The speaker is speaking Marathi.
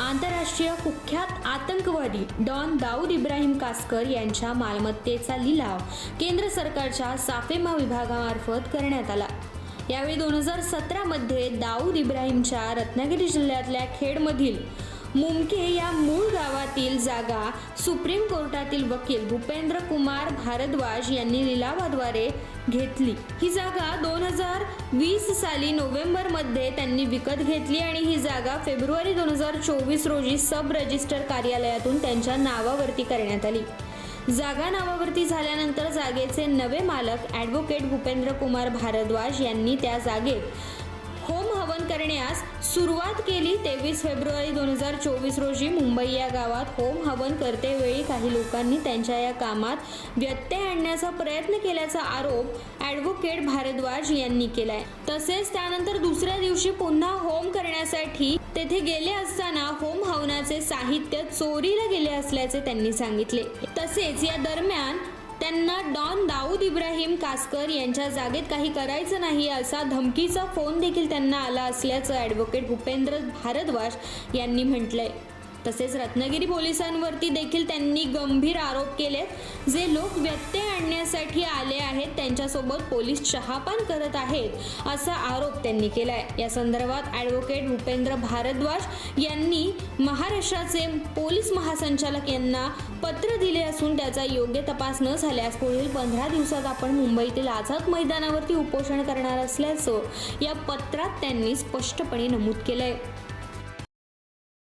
आंतरराष्ट्रीय कुख्यात आतंकवादी डॉन दाऊद इब्राहिम कासकर यांच्या मालमत्तेचा लिलाव केंद्र सरकारच्या साफेमा विभागामार्फत करण्यात आला. यावेळी दोन हजार सतरामध्ये दाऊद इब्राहिमच्या रत्नागिरी जिल्ह्यातल्या खेडमधील मुमके या मूळ गावातील जागा सुप्रीम कोर्टातील वकील भूपेंद्र कुमार भारद्वाज यांनी लिलावाद्वारे घेतली. ही जागा दोन हजार वीस साली नोव्हेंबरमध्ये त्यांनी विकत घेतली आणि ही जागा फेब्रुवारी दोन हजार चोवीस रोजी सब रजिस्टर कार्यालयातून त्यांच्या नावावरती करण्यात आली. जागा नावावरती झाल्यानंतर जागेचे नवे मालक ॲडव्होकेट भूपेंद्र कुमार भारद्वाज यांनी त्या जागेत आंदोलन करण्यास सुरुवात केली तेवीस फेब्रुवारी दोन हजार चोवीस रोजी मुंबई या गावात होम हवन करतेवेळी काही लोकांनी त्यांच्या या कामात व्यत्यय आणण्याचा प्रयत्न केल्याचा आरोप ॲडव्होकेट भारद्वाज यांनी केलाय. तसेच त्यानंतर दुसऱ्या दिवशी पुन्हा होम करण्यासाठी तेथे गेले असताना होम हवनाचे साहित्य चोरीला गेले असल्याचे त्यांनी सांगितले. तसेच या दरम्यान त्यांना डॉन दाऊद इब्राहिम कासकर यांच्या जागेत काही करायचं नाही असा धमकीचा फोन देखील त्यांना आला असल्याचं ॲडव्होकेट भूपेंद्र भारद्वाज यांनी म्हटलंय. तसेच रत्नागिरी पोलिसांवरती देखील त्यांनी गंभीर आरोप केले जे लोक व्यत्यय आणण्यासाठी आले आहेत त्यांच्यासोबत पोलीस चहापान करत आहेत असा आरोप त्यांनी केलाय. या संदर्भात ॲडव्होकेट भूपेंद्र भारद्वाज यांनी महाराष्ट्राचे पोलीस महासंचालक यांना पत्र दिले असून त्याचा योग्य तपास न झाल्यास पुढील पंधरा दिवसात आपण मुंबईतील आझाद मैदानावरती उपोषण करणार असल्याचं या पत्रात त्यांनी स्पष्टपणे नमूद केलं आहे